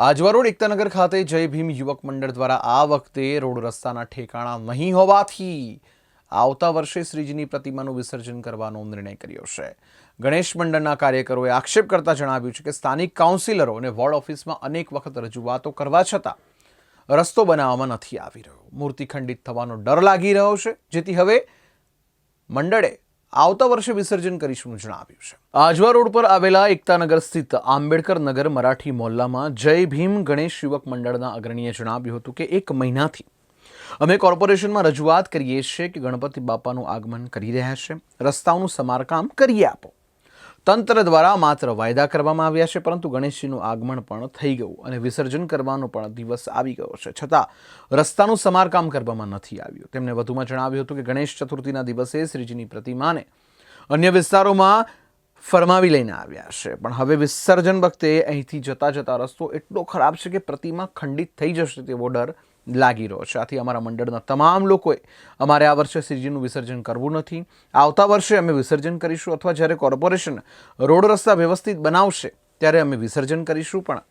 Ajwa road Ektanagar ખાતે જય ભીમ યુવક મંડળ દ્વારા આ વખતે રોડ રસ્તાના ઠેકાણા નહીં હોવાથી આવતા વર્ષે શ્રીજીની પ્રતિમાનું વિસર્જન કરવાનો નિર્ણય કર્યો છે. ગણેશ મંડળના કાર્યકરોએ આક્ષેપ કરતા જણાવ્યું છે કે સ્થાનિક કાઉન્સિલરો અને વોર્ડ ઓફિસમાં અનેક વખત રજૂઆતો કરવા છતાં રસ્તો બનાવવામાં નથી આવી રહ્યો. મૂર્તિ ખંડિત થવાનો ડર લાગી રહ્યો છે. જેથી હવે મંડળે આવતા વર્ષે વિસર્જન કરીશું જણાવ્યું છે. આજવા રોડ પર આવેલા એકતાનગર સ્થિત આંબેડકર નગર મરાઠી મોહલ્લામાં જય ભીમ ગણેશ યુવક મંડળના અગ્રણીએ જણાવ્યું હતું કે એક મહિનાથી અમે કોર્પોરેશનમાં રજૂઆત કરીએ છીએ કે ગણપતિ બાપાનું આગમન કરી રહ્યા છે. રસ્તાઓનું સમારકામ કરી આપો. તંત્ર દ્વારા માત્ર વાયદા કરવામાં આવ્યા છે, પરંતુ ગણેશજીનું આગમન પણ થઈ ગયું અને વિસર્જન કરવાનો પણ દિવસ આવી ગયો છે. છતાં રસ્તાનું સમારકામ કરવામાં નથી આવ્યું. તેમણે વધુમાં જણાવ્યું હતું કે ગણેશ ચતુર્થીના દિવસે શ્રીજીની પ્રતિમાને અન્ય વિસ્તારોમાં ફરમાવી લઈને આવ્યા છે. પણ હવે વિસર્જન વખતે અહીંથી જતા જતા રસ્તો એટલો ખરાબ છે કે પ્રતિમા ખંડિત થઈ જશે તેવો ડર લાગી રહ્યો છે. આથી અમારા મંડળના તમામ લોકોએ અમારે આ વર્ષે શ્રીજીનું વિસર્જન કરવું નથી. આવતા વર્ષે અમે વિસર્જન કરીશું અથવા જ્યારે કોર્પોરેશન રોડ રસ્તા વ્યવસ્થિત બનાવશે ત્યારે અમે વિસર્જન કરીશું પણ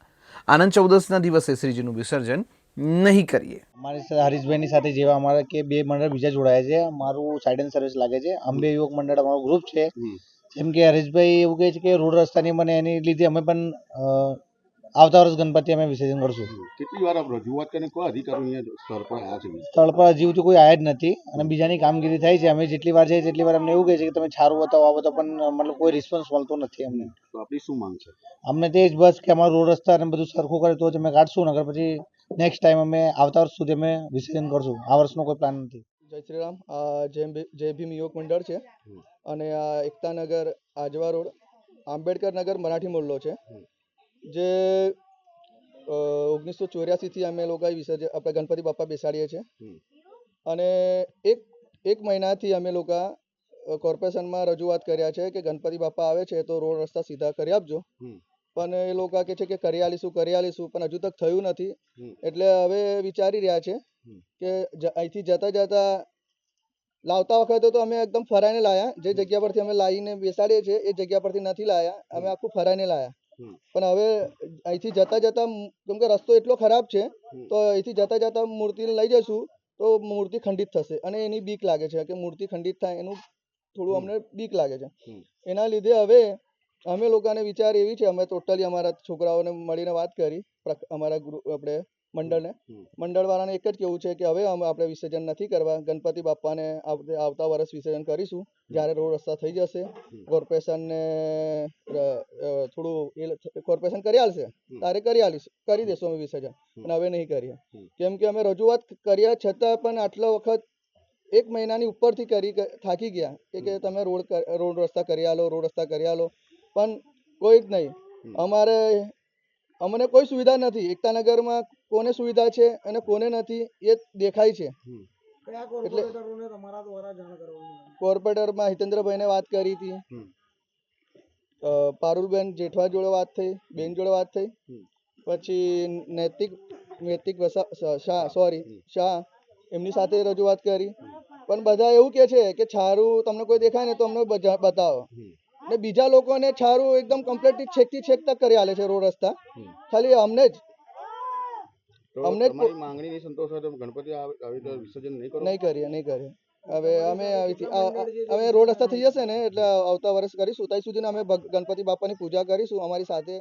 આનંદ ચૌદસના દિવસે શ્રીજીનું વિસર્જન નહીં કરીએ. અમારી સાથે હરીશભાઈની સાથે જેવા અમારા કે બે મંડળ બીજા જોડાયા છે. મારું સાઇડ એન્ડ સર્વિસ લાગે છે. અંબે યુવક મંડળ અમારું ગ્રુપ છે. જેમ કે હરીશભાઈ એવું કહે છે કે રોડ રસ્તાની મને એની લીધે અમે પણ આવતા વર્ષ ગણપતિ અમે વિસર્જન કરશું. કેટલી વાર આપ રજૂઆત કરીને કોઈ અધિકારો અહીંયા સ્થળ પર આવ્યા છે? સ્થળ પર હજી સુધી કોઈ આયા જ નથી અને બીજાની કામગીરી થાય છે. અમે જેટલી વાર જઈએ તેટલી વાર અમને એવું કહે છે કે તમે સારું બતાવો આ બતાવો પણ મતલબ કોઈ રિસ્પોન્સ મળતો નથી અમને. તો આપણી શું માંગ છે? અમને તે જ બસ કે અમારો રોડ રસ્તા અને બધું સરખું કરે તો જ અમે કાઢશું નગર પછી નેક્સ્ટ ટાઈમ અમે આવતા વર્ષ સુધી અમે વિસર્જન કરશું. આ વર્ષનો કોઈ પ્લાન નથી. જય શ્રી રામ જય જય ભીમ યુવક મંડળ છે. અને એકતાનગર આજવા રોડ આંબેડકર નગર મરાઠી મોલ્લો છે. જે ઓગણીસો ચોર્યાસીથી અમે લોકો વિસર્જન આપણે ગણપતિ બાપા બેસાડીએ છીએ. અને એક એક મહિનાથી અમે લોકો કોર્પોરેશનમાં રજૂઆત કર્યા છે કે ગણપતિ બાપા આવે છે તો રોડ રસ્તા સીધા કરી આપજો. પણ એ લોકો કહે છે કે કરી આલીશું કરી આલીશું પણ હજુ તક થયું નથી. એટલે હવે વિચારી રહ્યા છે કે અહીંથી જતા જતા લાવતા વખતે તો અમે એકદમ ફરાઈને લાયા. જે જગ્યા પરથી અમે લાવીને બેસાડીએ છીએ એ જગ્યા પરથી નથી લાયા. અમે આખું ફરાઈને લાયા. પણ હવે અહીંથી જતા જતા કેમ કે રસ્તો એટલો ખરાબ છે તો અહીંથી જતા જતા મૂર્તિને લઈ જશું તો મૂર્તિ ખંડિત થશે. અને એની બીક લાગે છે કે મૂર્તિ ખંડિત થાય એનું થોડું અમને બીક લાગે છે. એના લીધે હવે અમે લોકોને વિચાર એવી છે અમે ટોટલી અમારા છોકરાઓને મળીને વાત કરી અમારા ગ્રુપ આપણે મંડળને. મંડળવાળાને એક જ કેવું છે કે હવે અમે આપણે વિસર્જન નથી કરવા. ગણપતિ બાપાને આવતા વર્ષ વિસર્જન કરીશું. જ્યારે રોડ રસ્તા થઈ જશે કોર્પોરેશનને થોડું એ કોર્પોરેશન કરી આલશે. તારે કરી આલીશ કરી દેશું અમે વિસર્જન. અને હવે નહીં કરીએ. કેમ કે અમે રજૂઆત કર્યા છતાં પણ આટલા વખત એક મહિનાની ઉપરથી કરી થાકી ગયા. કે કે તમે રોડ રોડ રસ્તા કરી આલો રોડ રસ્તા કરી આલો. પણ કોઈ જ નહીં. અમારે અમને કોઈ સુવિધા નથી. એકતાનગરમાં કોને સુવિધા છે અને કોને નથી એ દેખાય છે. એટલે કોર્પોરેટરમાં હિતેન્દ્રભાઈને વાત કરી હતી. પારુલબેન જેઠવા જોડે વાત થઈ બેન જોડે વાત થઈ. પછી નૈતિક નૈતિક શાહ સોરી શાહ એમની સાથે રજૂઆત કરી. પણ બધા એવું કે છે કે છારું તમને કોઈ દેખાય ને તો અમને બતાવો. ને બીજા લોકોને છારું એકદમ કમ્પ્લીટલી છેકતી છેકતા કરી આલે છે રોડ રસ્તા. ખાલી અમને જ. અમને જ માંગણી નહીં સંતોષ હોય તો ગણપતિ આવી તો વિસર્જન નહીં કરો? નહીં કરીએ નહીં કરીએ. હવે અમે હવે રોડ રસ્તા થઈ જશે ને એટલે આવતા વર્ષ કરીશું. ત્યાં સુધી અમે ગણપતિ બાપાની પૂજા કરીશું અમારી સાથે.